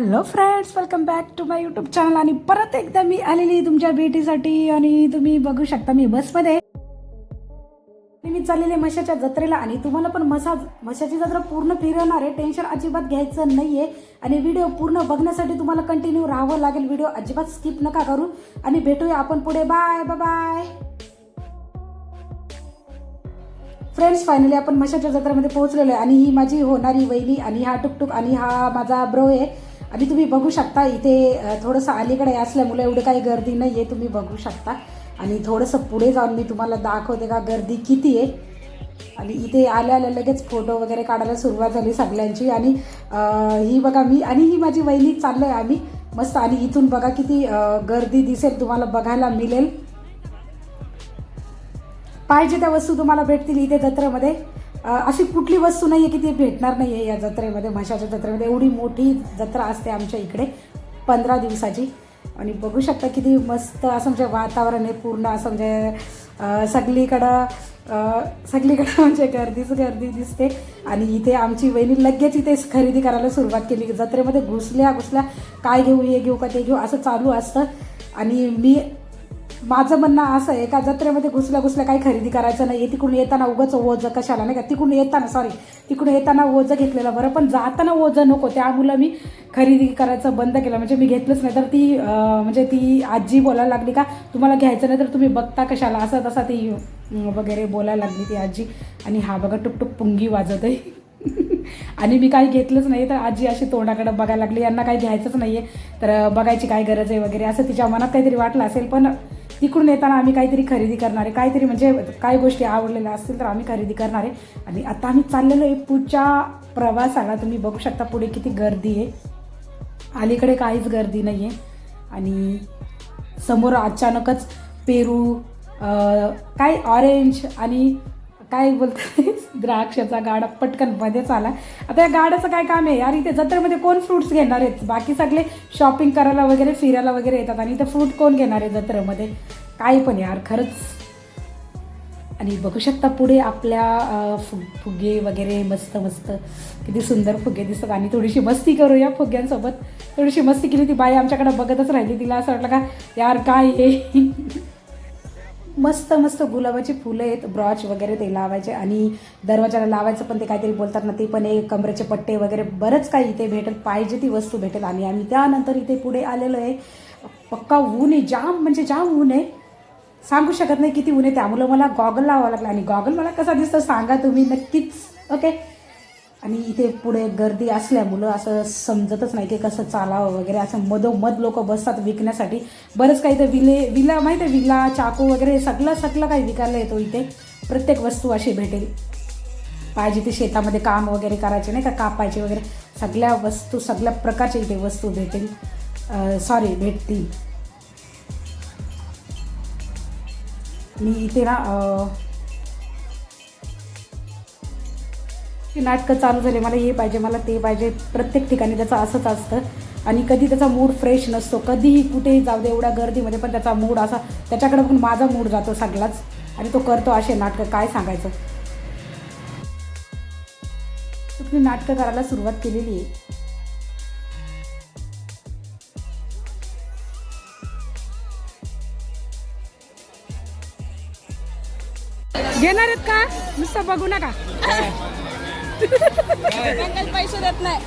Hello friends welcome back to my YouTube channel आणि परत एकदा मी आलेली तुमच्या भेटीसाठी आणि तुम्ही बघू शकता मी बसमध्ये. मी चाललेले मशाच्या जत्रेला आणि तुम्हाला पण मसा मशाची जत्रा पूर्ण फिरवणार आहे. टेन्शन अजिबात घ्यायचं नाही आहे आणि व्हिडिओ पूर्ण बघण्यासाठी तुम्हाला कंटिन्यू राहावं लागेल. व्हिडिओ अजिबात स्किप नका करू. आणि भेटूया आपण पुढे. बाय बाय फ्रेंड्स फायनली आपण मशाच्या जत्रेमध्ये पोहोचलेलो आहे. आणि ही माझी होणारी वहिनी आणि हा टुकटुक आणि हा माझा ब्रो आहे. आणि तुम्ही बघू शकता इथे थोडंसं अलीकडे असल्यामुळे एवढी काही गर्दी नाही आहे तुम्ही बघू शकता. आणि थोडंसं पुढे जाऊन मी तुम्हाला दाखवते का गर्दी किती आहे. आणि इथे आल्या आल्या लगेच फोटो वगैरे काढायला सुरुवात झाली सगळ्यांची. आणि ही बघा मी आणि ही माझी वहिनी चाललो आहे आम्ही मस्त. आणि इथून बघा किती गर्दी दिसेल तुम्हाला बघायला मिळेल. पाहिजे त्या वस्तू तुम्हाला भेटतील इथे जत्रेमध्ये. अशी कुठली वस्तू नाही आहे की ती भेटणार नाही आहे या जत्रेमध्ये म्हशाच्या जत्रेमध्ये. एवढी मोठी जत्रा असते आमच्या इकडे पंधरा दिवसाची. आणि बघू शकता किती मस्त असं म्हणजे वातावरण आहे पूर्ण असं म्हणजे सगळीकडं सगळीकडे सगळीकडं म्हणजे गर्दीच गर्दी दिसते. आणि इथे आमची वहिनी लगेच इथे खरेदी करायला सुरुवात केली. जत्रेमध्ये घुसल्या घुसल्या काय घेऊ हे घेऊ का ते घेऊ? असं चालू असतं. आणि मी माझं म्हणणं असं आहे का जत्रेमध्ये घुसल्या घुसल्या काही खरेदी करायचं नाही तिकडून येताना उगाच ओझं कशाला नाही का? तिकडून येताना सॉरी तिकडून येताना ओझं घेतलेलं बरं पण जाताना ओझं नको. त्यामुळं मी खरेदी करायचं बंद केलं म्हणजे मी घेतलंच नाही. तर ती म्हणजे ती आजी बोलायला लागली का तुम्हाला घ्यायचं नाही तर तुम्ही बघता कशाला. असं तसा ती वगैरे बोलायला लागली ती आजी. आणि हा बघा टुकटुक पुंगी वाजत आहे आणि मी काही घेतलंच नाही तर आजी अशी तोंडाकडे बघायला लागली यांना काही घ्यायचंच नाही आहे तर बघायची काय गरज आहे? वगैरे. असं तिच्या मनात काहीतरी वाटलं असेल पण तिकडून येताना आम्ही काहीतरी खरेदी करणार आहे. काहीतरी म्हणजे काही गोष्टी आवडलेल्या असतील तर आम्ही खरेदी करणार आहे. आणि आता आम्ही चाललेलो आहे पुढच्या प्रवासाला. तुम्ही बघू शकता पुढे किती गर्दी आहे. अलीकडे काहीच गर्दी नाही आहे आणि समोर अचानकच पेरू काय ऑरेंज आणि काय बोलतात द्राक्षाचा गाडा पटकन मध्येच आला. आता या गाड्याचं काय काम आहे? यार इथे जत्रेमध्ये कोण फ्रुट्स घेणार आहेत? बाकी सगळे शॉपिंग करायला वगैरे फिरायला वगैरे येतात आणि इथे फ्रूट कोण घेणार आहे जत्रेमध्ये? काय पण यार खरंच. आणि बघू शकता पुढे आपल्या फु फुगे वगैरे मस्त मस्त. किती सुंदर फुगे दिसतात. आणि थोडीशी मस्ती करूया फुग्यांसोबत. थोडीशी मस्ती केली ती बाई आमच्याकडे बघतच राहिली. तिला असं वाटलं का यार काय हे? मस्त मस्त गुलाबाची फुलं आहेत. ब्रॉच वगैरे ते लावायचे आणि दरवाजाला लावायचं पण ते काहीतरी बोलतात ना ते पण एक कमरेचे पट्टे वगैरे. बरंच काही इथे भेटेल पाहिजे ती वस्तू भेटेल. आणि आम्ही त्यानंतर इथे पुढे आलेलो आहे. पक्का ऊन आहे जाम म्हणजे जाम ऊन आहे. सांगू शकत नाही किती ऊन आहे. त्यामुळं मला गॉगल लावावं लागला. आणि गॉगल मला कसा दिसतो सांगा तुम्ही नक्कीच ओके? आणि इथे पुढे गर्दी असल्यामुळं असं समजतच नाही की कसं चालावं वगैरे. असं मधोमध लोक बसतात विकण्यासाठी. बरंच काही तर विले विला माहीत आहे विला चाकू वगैरे सगळं सगळं काही विकायला येतो इथे. प्रत्येक वस्तू अशी भेटेल. पाहिजे ते शेतामध्ये काम वगैरे करायचे नाही का कापायचे वगैरे. सगळ्या वस्तू सगळ्या प्रकारच्या इथे वस्तू भेटेल. सॉरी भेटतील. मी इथे ना अं, नाटकं चालू झाले. मला हे पाहिजे मला ते पाहिजे. प्रत्येक ठिकाणी त्याचं असंच असतं. आणि कधी त्याचा मूड फ्रेश नसतो. कधीही कुठेही जाऊ दे एवढ्या गर्दीमध्ये पण त्याचा मूड असा त्याच्याकडे पण माझा मूड जातो सगळाच. आणि तो करतो असे नाटकं. काय सांगायचं? तुम्ही नाटकं करायला सुरुवात केलेली आहे. घेणार आहेत का? नुसतं बघू नका. पैसे देत नाही.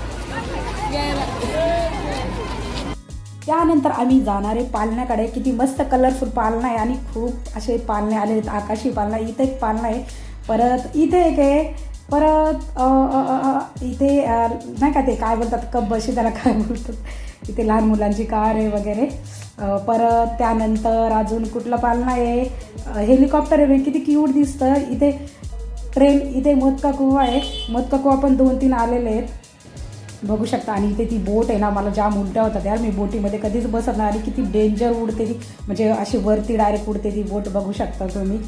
त्यानंतर आम्ही जाणारे पालण्याकडे. किती मस्त कलरफुल पालणं आहे आणि खूप असे पालणे आले आहेत आकाशी पालणं इथे एक पालणं आहे. परत इथे एक आहे. परत इथे नाही का ते काय बोलतात कप बशी त्याला काय बोलतात. इथे लहान मुलांची कार आहे वगैरे. परत त्यानंतर अजून कुठलं पालना आहे. हेलिकॉप्टर आहे किती क्यूट दिसतं. इथे ट्रेन इथे मोदका कुवा आहे. मोदका कुवा पण दोन तीन आलेले आहेत. बघू शकता. आणि इथे ती बोट आहे ना मला जाम उलट्या होतात यार. मी बोटीमध्ये कधीच बसत नाही. आणि किती डेंजर उडते ती. म्हणजे अशी वरती डायरेक्ट उडते ती बोट बघू शकता तुम्ही.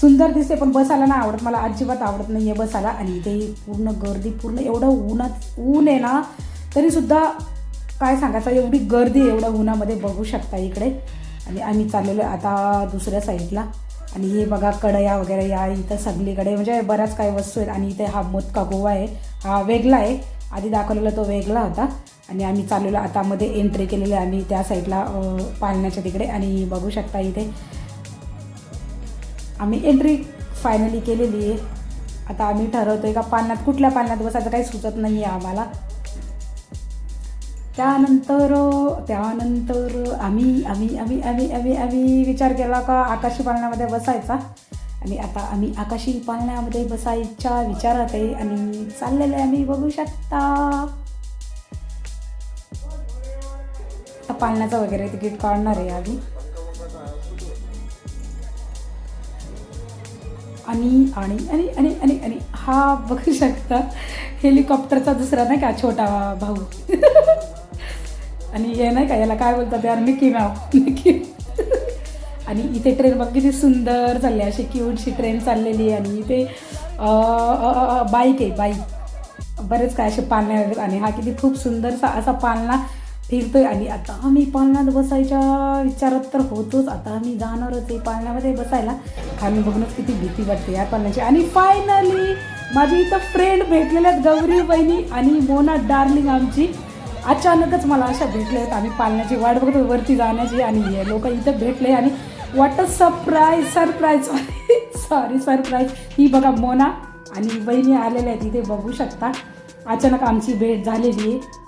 सुंदर दिसते पण बसायला नाही आवडत. मला अजिबात आवडत नाही आहे बसायला. आणि इथे पूर्ण गर्दी पूर्ण एवढं उन्हात ऊन आहे ना तरीसुद्धा काय सांगायचं एवढी गर्दी आहे एवढ्या उन्हामध्ये बघू शकता इकडे. आणि आम्ही चाललेलो आता दुसऱ्या साईडला. आणि हे बघा कढया वगैरे या इथं सगळीकडे. म्हणजे बऱ्याच काही वस्तू आहेत. आणि इथे हा मोदका गोवा आहे. हा वेगळा आहे. आधी दाखवलेला तो वेगळा होता. आणि आम्ही चाललेलो. आता मध्ये एंट्री केलेली आहे आम्ही त्या साईडला पाळण्याच्या तिकडे. आणि बघू शकता इथे आम्ही एंट्री फायनली केलेली आहे. आता आम्ही ठरवतोय का पाण्यात कुठल्या पाण्यात बसायचं काही सुचत नाही आहे आम्हाला. त्यानंतर त्यानंतर आम्ही आम्ही आम्ही आम्ही आम्ही आम्ही विचार केला का आकाशी पाळण्यामध्ये बसायचा. आणि आता आम्ही आकाशी पालण्यामध्ये बसायच्या विचारात आहे आणि चाललेलं आहे आम्ही बघू शकता. आता पालण्याचं वगैरे तिकीट काढणार आहे आम्ही. आणि आणि आणि आणि आणि आणि. हा बघू शकता. हेलिकॉप्टरचा दुसरा नाही का छोटा भाऊ. आणि हे नाही का याला काय बोलतात यार मिकी नाव मिकी. आणि इथे ट्रेन बघ किती सुंदर चालली आहे. अशी क्यूटशी ट्रेन चाललेली आहे. आणि इथे बाईक आहे बाईक बरेच काय असे पाळणे आणि हा किती खूप सुंदरसा असा पाळणा फिरतोय. आणि आता आम्ही पाळण्यात बसायच्या विचारात तर होतोच. आता आम्ही जाणारच आहे पाळण्यामध्ये बसायला. खाली बघूनच किती भीती वाटते या पाळण्याची आणि फायनली माझी इथं फ्रेंड भेटलेल्या आहेत गौरी बहिणी आणि मोना डार्लिंग आमची. अचानकच मला अशा भेटल्या आहेत. आम्ही पाळण्याची वाट बघतो वरती जाण्याची आणि हे लोक इथं भेटले आणि what a surprise surprise sorry surprise ही बघा मोना आणि बहिणी आलेल्या आहेत. इथे बघू शकता. अचानक आमची भेट झालेली आहे.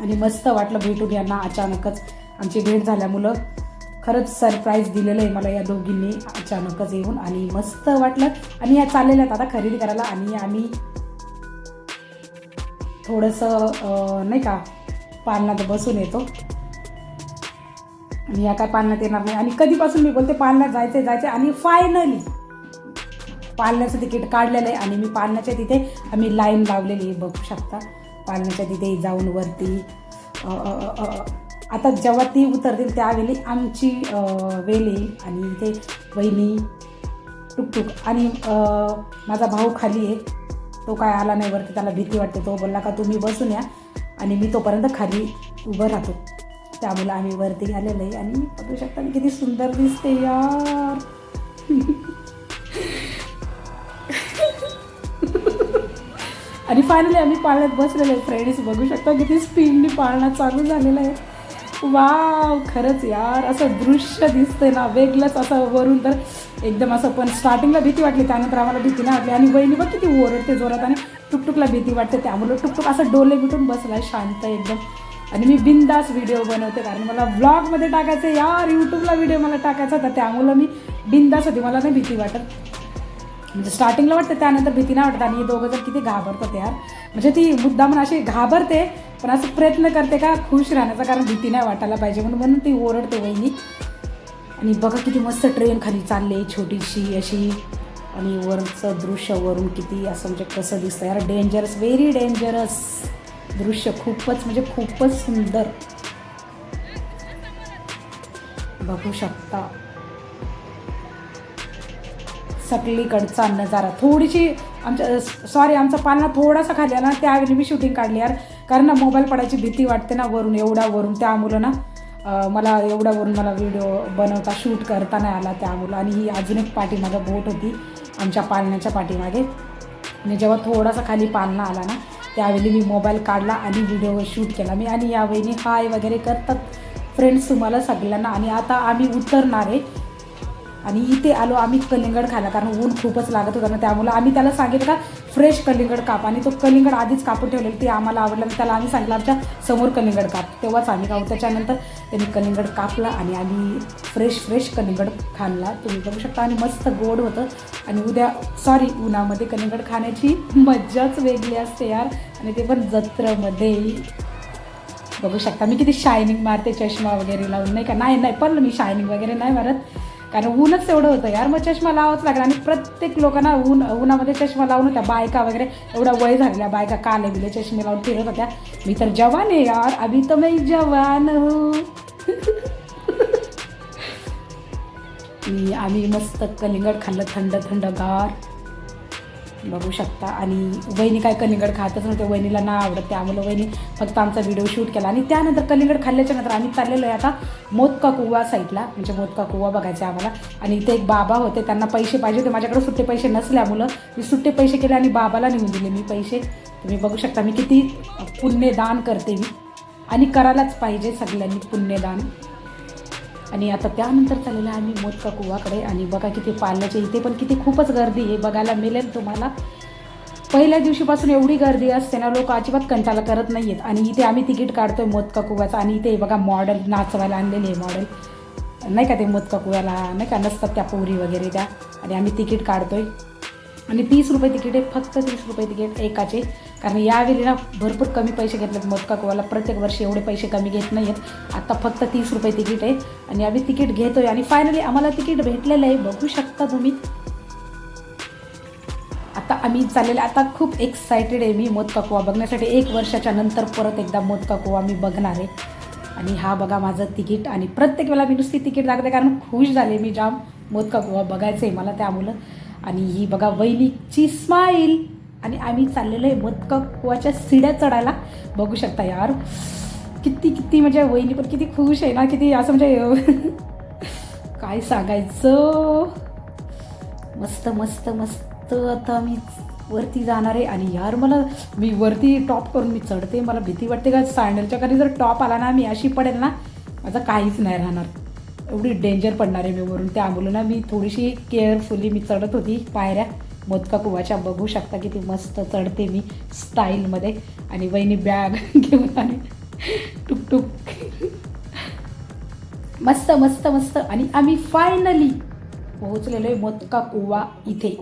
आणि मस्त वाटलं भेटून यांना अचानकच. आमची भेट झाल्यामुळं खरंच सरप्राईज दिलेलं आहे मला या दोघींनी अचानकच येऊन आणि मस्त वाटलं. आणि या चाललेल्या आहेत आता खरेदी करायला आणि आम्ही थोडंसं नाही का पालनात बसून येतो. आणि या काय पालनात येणार नाही. आणि कधीपासून मी बोलते पालनात जायचे जायचे आणि फायनली पालण्याचं तिकीट काढलेलं आहे आणि मी पालण्याच्या तिथे आम्ही लाईन लावलेली आहे बघू शकता. पालनीच्या तिथे जाऊन वरती. आता जेव्हा ती उतरतील त्यावेळी आमची वेली आणि इथे वहिनी टुकटुक आणि माझा भाऊ खाली आहे. तो काय आला नाही वरती त्याला भीती वाटते. तो बोलला का तुम्ही बसून या. आणि मी तोपर्यंत खाली उभं राहतो. त्यामुळे आम्ही वरती आलेलो आहे आणि बघू शकता किती सुंदर दिसते यार. आणि फायनली आम्ही पाळण्यात बसलेलो आहे. फ्रेंड्स बघू शकता किती स्पीडनी पाळणं चालू झालेलं आहे. वाव खरंच यार असं दृश्य दिसतंय ना वेगळंच असं वरून तर एकदम असं पण स्टार्टिंगला भीती वाटली त्यानंतर आम्हाला भीती नाही वाटली. आणि बहिणी बघ किती ओरडते जोरात आणि टुकटुकला भीती वाटते. त्यामुळे टुकटुक असं डोले बिटून बसला शांत एकदम. आणि मी बिंदास व्हिडिओ बनवते कारण मला ब्लॉगमध्ये टाकायचं आहे, यार यूट्यूबला व्हिडिओ मला टाकायचा तर त्यामुळं मी बिंदास होती. मला नाही भीती वाटत. म्हणजे स्टार्टिंगला वाटतं त्यानंतर भीती नाही वाटत आणि दोघं जर किती घाबरतात यार. म्हणजे ती मुद्दामून अशी घाबरते पण असं प्रयत्न करते का खुश राहण्याचा कारण भीती नाही वाटायला पाहिजे म्हणून म्हणून ती ओरडते वहिनी. आणि बघा किती मस्त ट्रेन खाली चालली आहे छोटीशी अशी. आणि वरचं दृश्य वरून किती असं म्हणजे कसं दिसतं यार. डेंजरस व्हेरी डेंजरस दृश्य. खूपच म्हणजे खूपच सुंदर. बघू शकता. सगळीकडचा नजारा थोडीशी आमच्या सॉरी आमचा पालना थोडासा खाली आला ना त्यावेळी मी शूटिंग काढली यार. कारण ना मोबाईल पडायची भीती वाटते ना वरून एवढा वरून. त्यामुळं ना मला एवढा वरून मला व्हिडिओ बनवता शूट करता नाही आला त्यामुळं आणि ही अजून एक पाठीमागं बोट होती आमच्या पालण्याच्या पाठीमागे. आणि जेव्हा थोडासा खाली पालना आला ना त्यावेळी मी मोबाईल काढला आणि व्हिडिओ शूट केला. मी आणि यावेळी हाय वगैरे करतात फ्रेंड्स तुम्हाला सगळ्यांना. आणि आता आम्ही उतरणार आहे. आणि इथे आलो आम्ही कलिंगड खायला कारण ऊन खूपच लागत होतं ना त्यामुळं आम्ही त्याला सांगितलं का फ्रेश कलिंगड काप. आणि तो कलिंगड आधीच कापून ठेवलेलं ते आम्हाला आवडलं आणि त्याला आम्ही सांगितलं आमच्यासमोर कलिंगड काप. तेव्हाच आम्ही खाऊ त्याच्यानंतर त्यांनी कलिंगड कापला आणि आम्ही फ्रेश फ्रेश कलिंगड खाल्ला. तुम्ही बघू शकता आणि मस्त गोड होतं. आणि उद्या सॉरी उन्हामध्ये कलिंगड खाण्याची मज्जाच वेगळी असते यार. आणि ते पण जत्रमध्ये. बघू शकता मी किती शायनिंग मारते चष्मा वगैरे लावून नाही का? नाही नाही पण मी शायनिंग वगैरे नाही मारत. कारण ऊनच तेवढं होतं यार. मग चष्मा लावाच लागला. आणि प्रत्येक लोकांना ऊन उन्हामध्ये चष्मा लावून होत्या. बायका वगैरे एवढा वय झालेल्या बायका काले बिले चष्मे लावून फिरत होत्या. मी तर जवान आहे यार. अभी तर मी जवान हो. आम्ही मस्त कलिंगड खाल्लं थंड थंडगार. बघू शकता. आणि वहिनी काय कलिंगड खातच नव्हते वहिनीला ना आवडत त्यामुळे वहिनी फक्त आमचा व्हिडिओ शूट केला. आणि त्यानंतर कलिंगड खाल्ल्याच्या नंतर आम्ही चाललेलो आहे आता मोदका कुवा साईडला म्हणजे मोदका कुवा बघायचा आम्हाला. आणि इथे एक बाबा होते त्यांना पैसे पाहिजे होते. माझ्याकडे सुट्टे पैसे नसल्यामुळं मी सुट्टे पैसे केले आणि बाबाला नेऊन दिले मी पैसे. तुम्ही बघू शकता मी किती पुण्यदान करते मी. आणि करायलाच पाहिजे सगळ्यांनी पुण्यदान. आणि आता त्यानंतर चाललेलं आहे आम्ही मोदका कुवाकडे. आणि बघा किती पाल्याचे इथे पण किती खूपच गर्दी आहे. बघायला मिळेल तुम्हाला. पहिल्या दिवशीपासून एवढी गर्दी असते ना लोक अजिबात कंटाळा करत नाही आहेत आणि इथे आम्ही तिकीट काढतोय मोदका कुव्याचं आणि इथे बघा मॉडेल नाचवायला आणलेले आहे मॉडेल नाही का ते मोदका कुव्याला नाही का? नसतात त्या पोरी वगैरे त्या. आणि आम्ही तिकीट काढतोय. आणि तीस रुपये तिकीट आहे फक्त तीस रुपये तिकीट एकाचे. कारण यावेळी ना भरपूर कमी पैसे घेतलेत मोदका कुवाला प्रत्येक वर्षी एवढे पैसे कमी घेत नाही आहेत आत्ता फक्त तीस रुपये तिकीट आहे आणि आम्ही तिकीट घेतो आहे आणि फायनली आम्हाला तिकीट भेटलेलं आहे. बघू शकता तुम्ही. आता आम्ही चाललेलं आता खूप एक्सायटेड आहे मी मोदका कुवा बघण्यासाठी. एक वर्षाच्या नंतर परत एकदा मोदका कुवा मी बघणार आहे. आणि हा बघा माझं तिकीट. आणि प्रत्येक वेळेला मी नुसती तिकीट दाखवते कारण खुश झाले मी जाम. मोदका कुवा बघायचं आहे मला. त्यामुळं आणि ही बघा वैनिकची स्माईल आणि आम्ही चाललेलो आहे बदकवाच्या कुवाच्या सिड्या चढायला. बघू शकता यार. किती किती म्हणजे वहिनी पण किती खुश आहे ना किती असं म्हणजे काय सांगायचं? मस्त मस्त मस्त आता मी वरती जाणार आहे. आणि यार मला मी वरती टॉप करून मी चढते. मला भीती वाटते का सँडलच्या खाली जर टॉप आला ना मी अशी पडेल ना माझं काहीच नाही राहणार. एवढी डेंजर पडणार आहे मी वरून. त्या ना मी थोडीशी केअरफुली मी चढत होती पायऱ्या. मोदका कुवाच्या बघू शकता किती मस्त चढते मी स्टाईलमध्ये. आणि वहिनी बॅग घेऊन आणि टुकटुक. मस्त मस्त मस्त. आणि आम्ही फायनली पोहोचलेलो आहे मोदका कुवा इथे.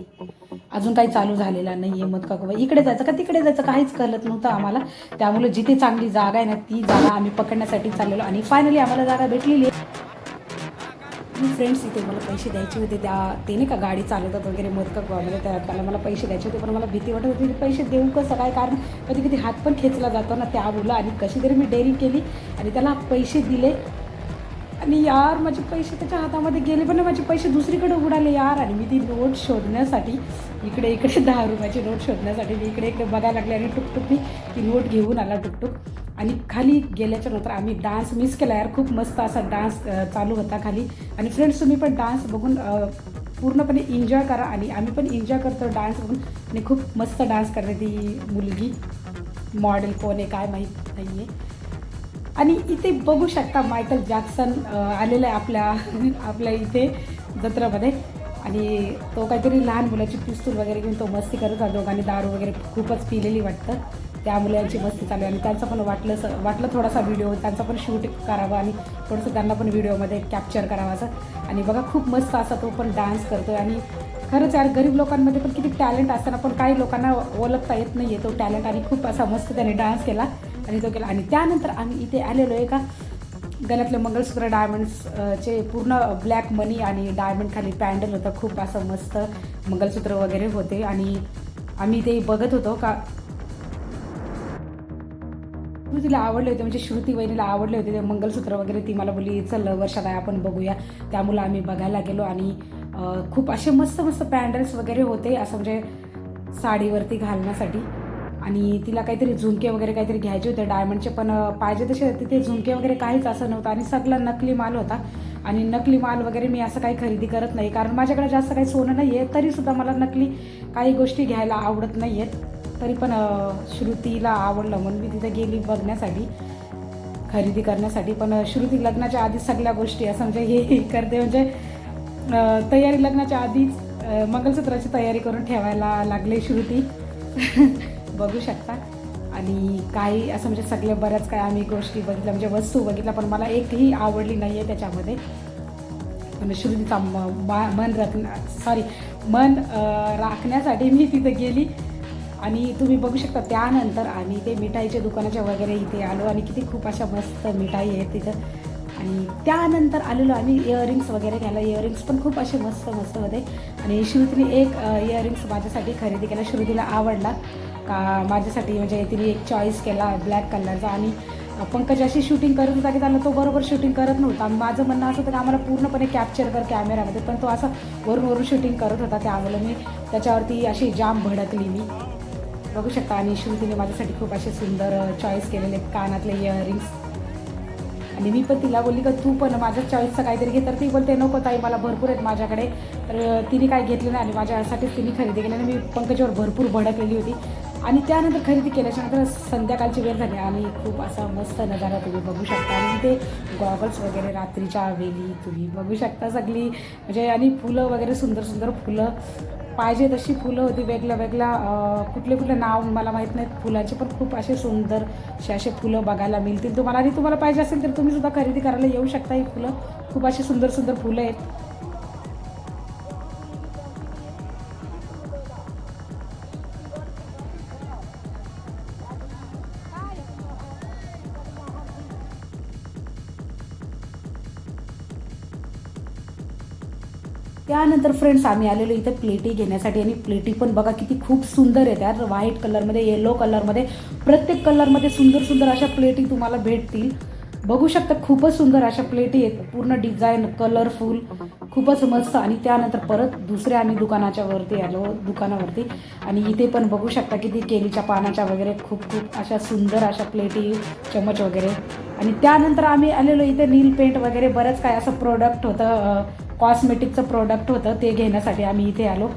अजून काही चालू झालेला नाही आहे मोदका कुवा इकडे जायचं का तिकडे जायचं? काहीच कळत नव्हतं आम्हाला. त्यामुळे जिथे चांगली जागा आहे ना ती जागा आम्ही पकडण्यासाठी चाललेलो. आणि फायनली आम्हाला जागा भेटलेली आहे. फ्रेंड्स इथे मला पैसे द्यायचे होते. त्या ते नाही का गाडी चालवतात वगैरे मोदका वगैरे त्या त्याला मला पैसे द्यायचे होते. पण मला भीती वाटत होती की पैसे देऊ कसं काय? कारण कधी कधी हात पण खेचला जातो ना त्या मुलं. आणि कशी तरी मी डेअरिंग केली आणि त्याला पैसे दिले. आणि यार माझे पैसे त्याच्या हातामध्ये गेले पण माझे पैसे दुसरीकडे उडाले यार. आणि मी ती नोट शोधण्यासाठी इकडे इकडे दहा रुपयाची नोट शोधण्यासाठी मी इकडे इकडे बघायला लागले आणि टुकटुक मी ती नोट घेऊन आला टुकटुक. आणि खाली गेल्याच्यानंतर आम्ही डान्स मिस केला यार. खूप मस्त असा डान्स चालू होता खाली. आणि फ्रेंड्स तुम्ही पण डान्स बघून पूर्णपणे एन्जॉय करा आणि आम्ही पण एन्जॉय करतो डान्स बघून. आणि खूप मस्त डान्स करते ती मुलगी. मॉडेल कोण आहे काय माहीत नाही आहे आणि इथे बघू शकता मायकल जॅक्सन आलेला आहे आपल्या आपल्या इथे जत्रामध्ये. आणि तो काहीतरी लहान मुलाची पिस्तूल वगैरे घेऊन तो मस्ती करत होता. दोघांनी दारू वगैरे खूपच पिलेली वाटतं. त्या मुलांची मस्ती चालू आणि त्यांचं पण वाटलं स- वाटलं थोडासा व्हिडिओ त्यांचा पण शूट करावा आणि थोडंसं त्यांना पण व्हिडिओमध्ये कॅप्चर करावा असं. आणि बघा खूप मस्त असा तो पण डान्स करतो आणि खरंच यार गरीब लोकांमध्ये पण किती टॅलेंट असताना पण काही लोकांना ओळखता येत नाही आहे तो टॅलेंट आणि खूप असा मस्त त्याने डान्स केला आणि तो केला. आणि त्यानंतर आम्ही इथे आलेलो आहे का? गळ्यातले मंगळसूत्र डायमंड्सचे पूर्ण ब्लॅक मनी आणि डायमंड खाली पॅन्डल होतं. खूप असं मस्त मंगळसूत्र वगैरे होते. आणि आम्ही ते बघत होतो का? श्रुतीला आवडले होते म्हणजे श्रुती वहिनीला आवडले होते ते मंगलसूत्र वगैरे ती मला बोलली चल वर्षात आहे आपण बघूया. त्यामुळं आम्ही बघायला गेलो आणि खूप असे मस्त मस्त पॅन्डल्स वगैरे होते असं म्हणजे साडीवरती घालण्यासाठी. आणि तिला काहीतरी झुमके वगैरे काहीतरी घ्यायचे होते डायमंडचे पण पाहिजे तसे तिथे झुमके वगैरे काहीच असं नव्हतं. आणि सगळा नकली माल होता. आणि नकली माल वगैरे मी असं काही खरेदी करत नाही कारण माझ्याकडे जास्त काही सोनं नाही आहे तरीसुद्धा मला नकली काही गोष्टी घ्यायला आवडत नाही आहेत तरी पण श्रुतीला आवडलं. म्हणून मी तिथे गेली बघण्यासाठी खरेदी करण्यासाठी. पण श्रुती लग्नाच्या आधी सगळ्या गोष्टी असं म्हणजे हे करते. म्हणजे तयारी लग्नाच्या आधीच मंगलसूत्राची तयारी करून ठेवायला लागले श्रुती. बघू शकता. आणि काही असं म्हणजे सगळे बऱ्याच काही आम्ही गोष्टी बघितल्या. म्हणजे वस्तू बघितल्या पण मला एकही आवडली नाही आहे त्याच्यामध्ये. पण श्रुतीचा म- मन राखण्या सॉरी मन राखण्यासाठी मी तिथे गेली. आणि तुम्ही बघू शकता त्यानंतर आम्ही ते मिठाईच्या दुकानाच्या वगैरे इथे आलो आणि किती खूप अशा मस्त मिठाई आहेत तिथं. आणि त्यानंतर आलेलो आम्ही इयरिंग्स वगैरे घ्यायला इयरिंग्स पण खूप असे मस्त मस्त होते. आणि श्रुतीने एक इयरिंग्स माझ्यासाठी खरेदी केला. श्रुतीला आवडला. का माझ्यासाठी म्हणजे तिने एक चॉईस केला ब्लॅक कलरचा आणि पंकज अशी शूटिंग करत होता की त्याला तो बरोबर शूटिंग करत नव्हता. माझं म्हणणं असं होतं की आम्हाला पूर्णपणे कॅप्चर कर कॅमेऱ्यामध्ये पण तो असं वरून वरून शूटिंग करत होता त्यामुळे मी त्याच्यावरती अशी जाम भडकली मी. बघू शकता. आणि श्रुतीने माझ्यासाठी खूप असे सुंदर चॉईस केलेले कानातले इयरिंग्स आणि मी पण तिला बोलली का तू पण माझ्या चॉईसचं काहीतरी घे. तर ती बोलते नको ताई मला भरपूर आहेत माझ्याकडे. तर तिने काय घेतलं नाही आणि माझ्यासाठीच तिने खरेदी केली आणि मी पंकजावर भरपूर भडकलेली होती. आणि त्यानंतर खरेदी केल्याच्यानंतर संध्याकाळची वेळ झाली. आणि खूप असा मस्त नजारा तुम्ही बघू शकता. आणि ते गॉगल्स वगैरे रात्रीच्या वेली तुम्ही बघू शकता सगळी. म्हणजे आणि फुलं वगैरे सुंदर सुंदर फुलं. पाहिजे तशी फुलं होती वेगळ्या वेगळ्या कुठले कुठले नाव मला माहीत नाहीत. फुलाचे पण खूप असे सुंदर असे असे फुलं बघायला मिळतील. तुम्हाला आणि तुम्हाला पाहिजे असेल तर तुम्ही सुद्धा खरेदी करायला येऊ शकता. ही फुलं खूप असे सुंदर सुंदर फुलं आहेत. त्यानंतर फ्रेंड्स आम्ही आलेलो इथं प्लेटी घेण्यासाठी. आणि प्लेटी पण बघा किती खूप सुंदर आहेत यार व्हाईट कलरमध्ये येलो कलरमध्ये प्रत्येक कलरमध्ये सुंदर सुंदर अशा प्लेटी तुम्हाला भेटतील. बघू शकता खूपच सुंदर अशा प्लेटी आहेत. पूर्ण डिझाईन कलरफुल खूपच मस्त. आणि त्यानंतर परत दुसऱ्या आम्ही दुकानाच्या वरती आलो दुकानावरती. आणि इथे पण बघू शकता किती केलीच्या पानाच्या वगैरे खूप खूप अशा सुंदर अशा प्लेटी चमच वगैरे. आणि त्यानंतर आम्ही आलेलो इथे नील पेंट वगैरे. बरंच काय असं प्रोडक्ट होतं कॉस्मेटिकचं प्रोडक्ट होतं ते घेण्यासाठी आम्ही इथे आलो.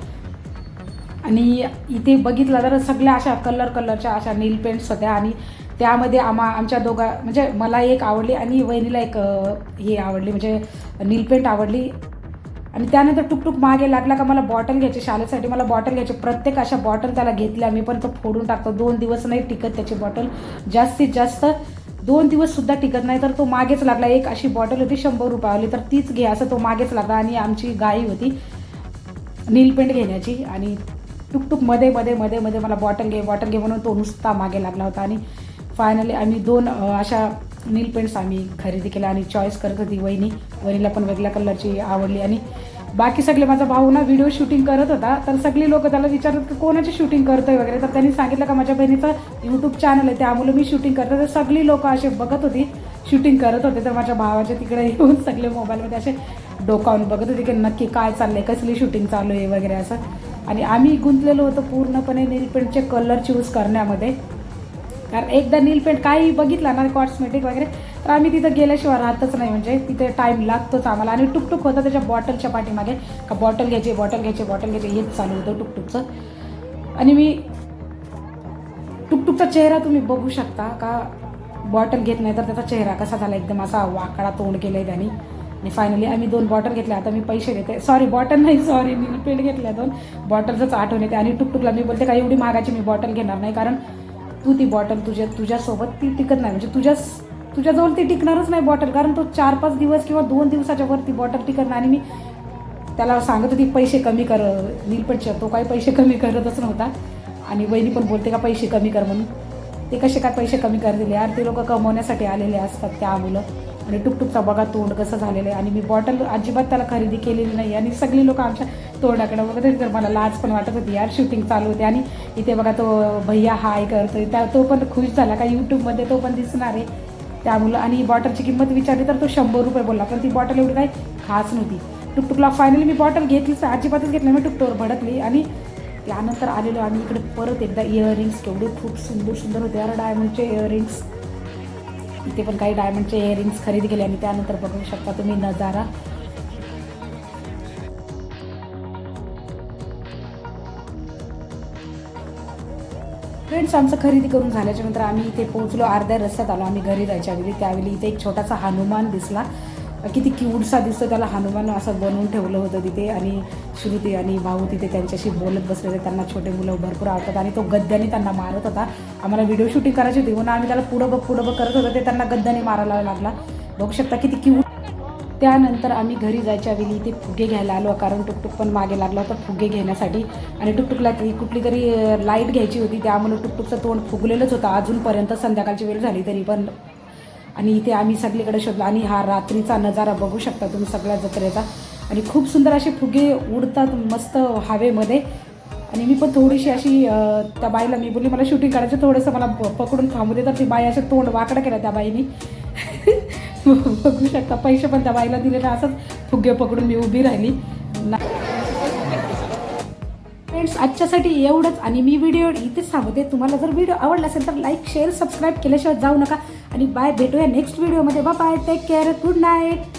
आणि इथे बघितलं तर सगळ्या अशा कलर कलरच्या अशा नील पेंट्स होत्या आणि त्यामध्ये आम्हा आमच्या दोघा म्हणजे मला एक आवडली आणि वहिनीला एक हे आवडली म्हणजे नील पेंट आवडली. आणि त्यानंतर टुकटुक मागे लागला का मला बॉटल घ्यायची शाळेसाठी मला बॉटल घ्यायची. प्रत्येक अशा बॉटल त्याला घेतल्या. मी पण तो फोडून टाकतो. दोन दिवस नाही टिकत त्याची बॉटल जास्तीत जास्त दोन दिवस सुद्धा टिकत नाही तर तो मागेच लागला. एक अशी बॉटल होती शंभर रुपयावाली तर तीच घे असं तो मागेच लागला. आणि आमची गाई होती नील पेंट घेण्याची. आणि टुकटुकमध्ये मध्ये मध्ये मध्ये मला बॉटल घे बॉटल घे म्हणून तो नुसता मागे लागला होता. आणि फायनली आम्ही दोन अशा नील पेंट्स आम्ही खरेदी केल्या. आणि चॉईस करत होती वहिनी. वहिनीला पण वेगळ्या कलरची आवडली. आणि बाकी सगळे माझा भाऊ ना व्हिडिओ शूटिंग करत होता तर सगळी लोक त्याला विचारत की कोणाची शूटिंग करतोय वगैरे. तर त्यांनी सांगितलं का माझ्या बहिणीचं यूट्यूब चॅनल आहे त्यामुळे मी शूटिंग करतो तर सगळी लोक असे बघत होती शूटिंग करत होते. तर माझ्या भावाच्या तिकडे येऊन सगळे मोबाईलमध्ये असे डोकावून बघत होते की नक्की काय चाललंय कसली शूटिंग चालू आहे वगैरे असं. आणि आम्ही गुंतलेलो होतो पूर्णपणे नील पेंटचे कलर चूज करण्यामध्ये. कारण एकदा नील पेंट काही बघितला ना कॉस्मेटिक वगैरे तर आम्ही तिथं गेल्याशिवाय राहतच नाही म्हणजे तिथे टाईम लागतोच आम्हाला. आणि टुकटुक होतं त्याच्या बॉटलच्या पाठीमागे. का बॉटल घ्यायची बॉटल घ्यायची बॉटल घ्यायची हेच चालू होतं टुकटुकचं. आणि मी टुकटुकचा चेहरा तुम्ही बघू शकता का बॉटल घेत नाही तर त्याचा चेहरा कसा झाला एकदम असा वाकडा तोंड केलं आहे त्यांनी. आणि फायनली आम्ही दोन बॉटल घेतल्या आता मी पैसे देते. सॉरी बॉटल नाही सॉरी मी पेंट घेतल्या दोन. बॉटलचंच आठवण येते. आणि टुकटुकला मी बोलते का एवढी महागाची मी बॉटल घेणार नाही कारण तू ती बॉटल तुझ्या तुझ्यासोबत ती टिकत नाही. म्हणजे तुझ्याच तुझ्याजवळ ती टिकणारच नाही बॉटल कारण तो चार पाच दिवस किंवा दोन दिवसाच्या वर ती बॉटल टिकत नाही. आणि मी त्याला सांगत होती पैसे कमी कर. नीलपेटच्या तो काही पैसे कमी करतच नव्हता. आणि वहिनी पण बोलते का पैसे कमी कर म्हणून. ते कसे काय पैसे कमी कर दिले यार? ते लोक कमवण्यासाठी आलेले असतात त्या मुलं. आणि टुकटुकचा बघा तोंड कसं झालेलं आहे. आणि मी बॉटल अजिबात त्याला खरेदी केलेली नाही. आणि सगळी लोक आमच्या तोंडाकडे बघत तर मला लाज पण वाटत होती यार शूटिंग चालू होते. आणि इथे बघा तो भैया हाय करतोय. त्या तो पण खुश झाला का यूट्यूबमध्ये तो पण दिसणार आहे. त्यामुळं आणि बॉटलची किंमत विचारली तर तो शंभर रुपये बोलला पण ती बॉटल एवढी काही खास नव्हती. टुकटुकला फायनली मी बॉटल घेतलीच अजिबातच घेतली मी टुकटोर भडकली आणि त्यानंतर आलेलो आणि इकडे परत एकदा इयरिंग्स केवढे खूप सुंदर सुंदर होते. यार डायमंडचे इयरिंग्स इथे पण काही डायमंडचे इयरिंग्स खरेदी केले आणि त्यानंतर बघू शकता तुम्ही नजारा. फ्रेंड्स आमचं खरेदी करून झाल्याच्यानंतर आम्ही इथे पोहोचलो अर्ध्या रस्त्यात आलो. आम्ही घरी जायच्या वेळी त्यावेळी इथे एक छोटासा हनुमान दिसला. किती क्यूटसा दिसतो त्याला. हनुमान असं बनवून ठेवलं होतं तिथे आणि श्रुती आणि भाऊ तिथे त्यांच्याशी बोलत बसले होते त्यांना छोटे मुलं भरपूर आवडतात आणि तो गद्याने त्यांना मारत होता. आम्हाला व्हिडिओ शूटिंग करायची होती. म्हणून आम्ही त्याला पुढं बघ पुढं बघ करत होतो. ते त्यांना गद्याने मारायला लागला. बघू शकता किती क्यूट त्यानंतर आम्ही घरी जायच्या वेळी इथे फुगे घ्यायला आलो कारण टुकटुक पण मागे लागला होता फुगे घेण्यासाठी. आणि टुकटुकला ती कुठली तरी लाइट घ्यायची होती त्यामुळे टुकटुकचं तोंड फुगलेलंच होतं. अजूनपर्यंत संध्याकाळची वेळ झाली तरी पण. आणि इथे आम्ही सगळीकडे शोधलो. आणि हा रात्रीचा नजारा बघू शकता तुम्ही सगळ्या जत्रेचा. आणि खूप सुंदर असे फुगे उडतात मस्त हवेमध्ये. आणि मी पण थोडीशी अशी त्या बाईला मी बोलली मला शूटिंग करायचं थोडंसं मला प- पकडून थांबू दे. तर ती बाई असं तोंड वाकडं केलं त्या बाईनी. बघू शकता. पैसे पण दबायला दिले ना असंच फुगे पकडून मी उभी राहिली. फ्रेंड्स आजच्यासाठी एवढंच. आणि मी व्हिडिओ इथेच सांगते तुम्हाला जर व्हिडिओ आवडला असेल तर लाईक शेअर सबस्क्राईब केल्याशिवाय जाऊ नका. आणि बाय भेटूया नेक्स्ट व्हिडिओमध्ये bye take care good night